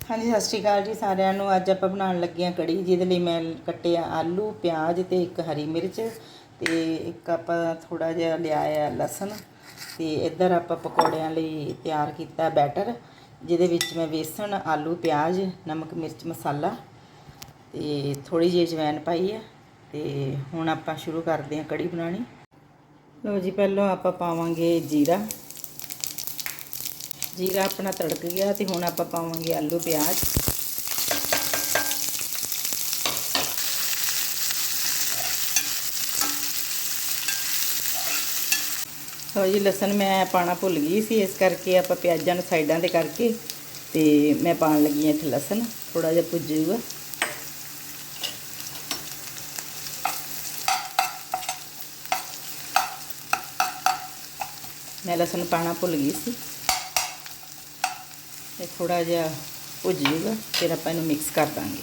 ਹਾਂਜੀ, ਸਤਿ ਸ਼੍ਰੀ ਅਕਾਲ ਜੀ ਸਾਰਿਆਂ ਨੂੰ। ਅੱਜ ਆਪਾਂ ਬਣਾਉਣ ਲੱਗੇ ਹਾਂ ਕੜੀ, ਜਿਹਦੇ ਲਈ ਮੈਂ ਕੱਟਿਆ ਆਲੂ, ਪਿਆਜ਼ ਤੇ ਇੱਕ ਹਰੀ ਮਿਰਚ ਤੇ ਇੱਕ ਆਪਾਂ ਥੋੜਾ ਜਿਹਾ ਲਿਆ ਆ ਲਸਣ ਤੇ ਇੱਧਰ ਆਪਾਂ ਪਕੌੜਿਆਂ ਲਈ ਤਿਆਰ ਕੀਤਾ ਬੈਟਰ, ਜਿਹਦੇ ਵਿੱਚ ਮੈਂ ਵੇਸਣ, ਆਲੂ, ਪਿਆਜ਼, ਨਮਕ, ਮਿਰਚ, ਮਸਾਲਾ ਤੇ ਥੋੜੀ ਜਿਹੀ ਅਜਵਾਇਣ ਪਾਈ ਆ ਤੇ ਹੁਣ ਆਪਾਂ ਸ਼ੁਰੂ ਕਰਦੇ ਹਾਂ ਕੜੀ ਬਣਾਉਣੀ। ਲਓ ਜੀ, ਪਹਿਲਾਂ ਆਪਾਂ ਪਾਵਾਂਗੇ ਜੀਰਾ। ਜੀਰਾ ਆਪਣਾ ਤੜਕ ਗਿਆ ਤੇ ਹੁਣ ਆਪਾਂ ਪਾਵਾਂਗੇ ਆਲੂ ਪਿਆਜ਼। ਹੋ ਜੀ, ਲਸਣ ਮੈਂ ਪਾਣਾ ਭੁੱਲ ਗਈ ਸੀ, ਇਸ ਕਰਕੇ ਆਪਾਂ ਪਿਆਜ਼ਾਂ ਨੂੰ ਸਾਈਡਾਂ ਤੇ ਕਰਕੇ ਤੇ ਮੈਂ ਪਾਣ ਲੱਗੀ ਹਾਂ ਇੱਥੇ ਲਸਣ ਥੋੜਾ ਜਿਹਾ ਭੁੱਜੂਗਾ। ਮੈਂ ਲਸਣ ਪਾਣਾ ਭੁੱਲ ਗਈ ਸੀ। ਇਹ ਥੋੜਾ ਜਿਹਾ ਭੁੱਜ ਜਾਊਗਾ ਫਿਰ ਆਪਾਂ ਇਹਨੂੰ ਮਿਕਸ ਕਰ ਦਾਂਗੇ।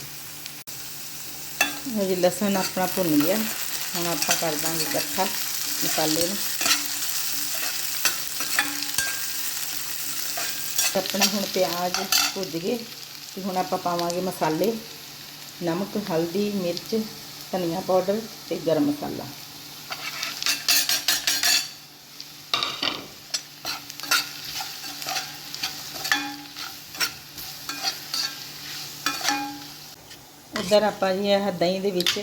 ਇਹ ਜੀ ਲਸਣ ਆਪਣਾ ਭੁੰਨ ਗਿਆ। ਹੁਣ ਆਪਾਂ ਕਰ ਦਾਂਗੇ ਇਕੱਠਾ ਮਸਾਲੇ ਨੂੰ। ਆਪਣਾ ਹੁਣ ਪਿਆਜ਼ ਭੁੱਜ ਗਏ ਤੇ ਹੁਣ ਆਪਾਂ ਪਾਵਾਂਗੇ ਮਸਾਲੇ। ਨਮਕ, ਹਲਦੀ, ਮਿਰਚ, ਧਨੀਆ ਪਾਊਡਰ ਤੇ ਗਰਮ ਮਸਾਲਾ। ਇੱਧਰ ਆਪਾਂ ਜੀ ਇਹ ਦਹੀਂ ਦੇ ਵਿੱਚ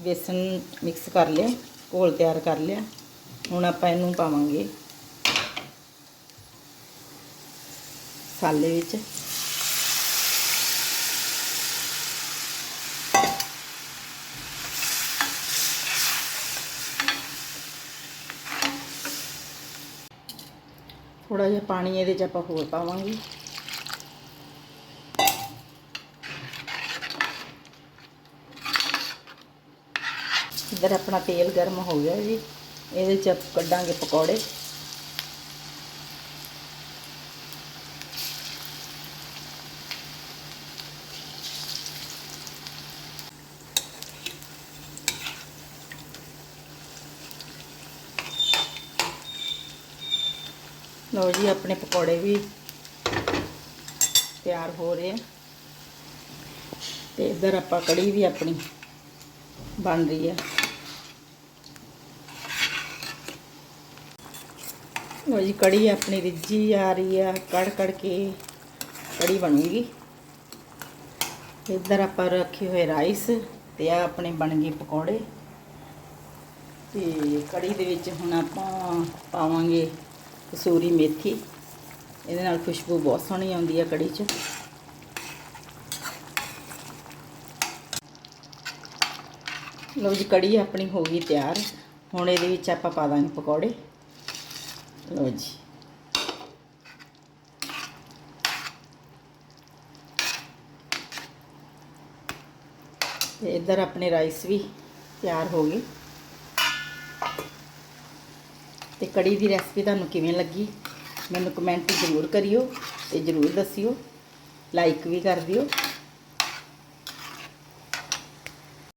ਬੇਸਨ ਮਿਕਸ ਕਰ ਲਿਆ, ਘੋਲ ਤਿਆਰ ਕਰ ਲਿਆ। ਹੁਣ ਆਪਾਂ ਇਹਨੂੰ ਪਾਵਾਂਗੇ ਸਾਲੇ ਵਿੱਚ। ਥੋੜਾ ਜਿਹਾ ਪਾਣੀ ਇਹਦੇ 'ਚ ਆਪਾਂ ਹੋਰ ਪਾਵਾਂਗੇ। ਇੱਧਰ ਆਪਣਾ ਤੇਲ ਗਰਮ ਹੋ ਗਿਆ ਜੀ। ਇਹਦੇ 'ਚ ਕੱਢਾਂਗੇ ਪਕੌੜੇ। ਲਓ ਜੀ, ਆਪਣੇ ਪਕੌੜੇ ਵੀ ਤਿਆਰ ਹੋ ਰਹੇ ਆ। ਤੇ ਇੱਧਰ ਆਪਾਂ ਕੜੀ ਵੀ ਆਪਣੀ ਬਣ ਰਹੀ ਹੈ ਲਓ ਜੀ, ਕੜੀ ਆਪਣੀ ਰਿੱਝੀ ਆ ਰਹੀ ਆ, ਕੜ ਕੜ ਕੇ ਕੜੀ ਬਣੂਗੀ। ਇੱਧਰ ਆਪਾਂ ਰੱਖੇ ਹੋਏ ਰਾਈਸ ਤੇ ਆ ਆਪਣੇ ਬਣ ਗਏ ਪਕੌੜੇ। ਤੇ ਕੜੀ ਦੇ ਵਿੱਚ ਹੁਣ ਆਪਾਂ ਪਾਵਾਂਗੇ ਕਸੂਰੀ ਮੇਥੀ। ਇਹਦੇ ਨਾਲ ਖੁਸ਼ਬੂ ਬਹੁਤ ਸੋਹਣੀ ਆਉਂਦੀ ਆ ਕੜੀ 'ਚ। ਲਓ ਜੀ, ਕੜੀ ਆਪਣੀ ਹੋ ਗਈ ਤਿਆਰ। ਹੁਣ ਇਹਦੇ ਵਿੱਚ ਆਪਾਂ ਪਾ ਦਾਂਗੇ ਪਕੌੜੇ। ਲਓ ਜੀ ਤੇ ਇੱਧਰ ਆਪਣੇ ਰਾਈਸ ਵੀ ਤਿਆਰ ਹੋ ਗਏ ਤੇ ਕੜੀ ਦੀ ਰੈਸਪੀ ਤੁਹਾਨੂੰ ਕਿਵੇਂ ਲੱਗੀ, ਮੈਨੂੰ ਕਮੈਂਟ ਜ਼ਰੂਰ ਕਰਿਓ ਤੇ ਜ਼ਰੂਰ ਦੱਸਿਓ। ਲਾਈਕ ਵੀ ਕਰ ਦਿਓ।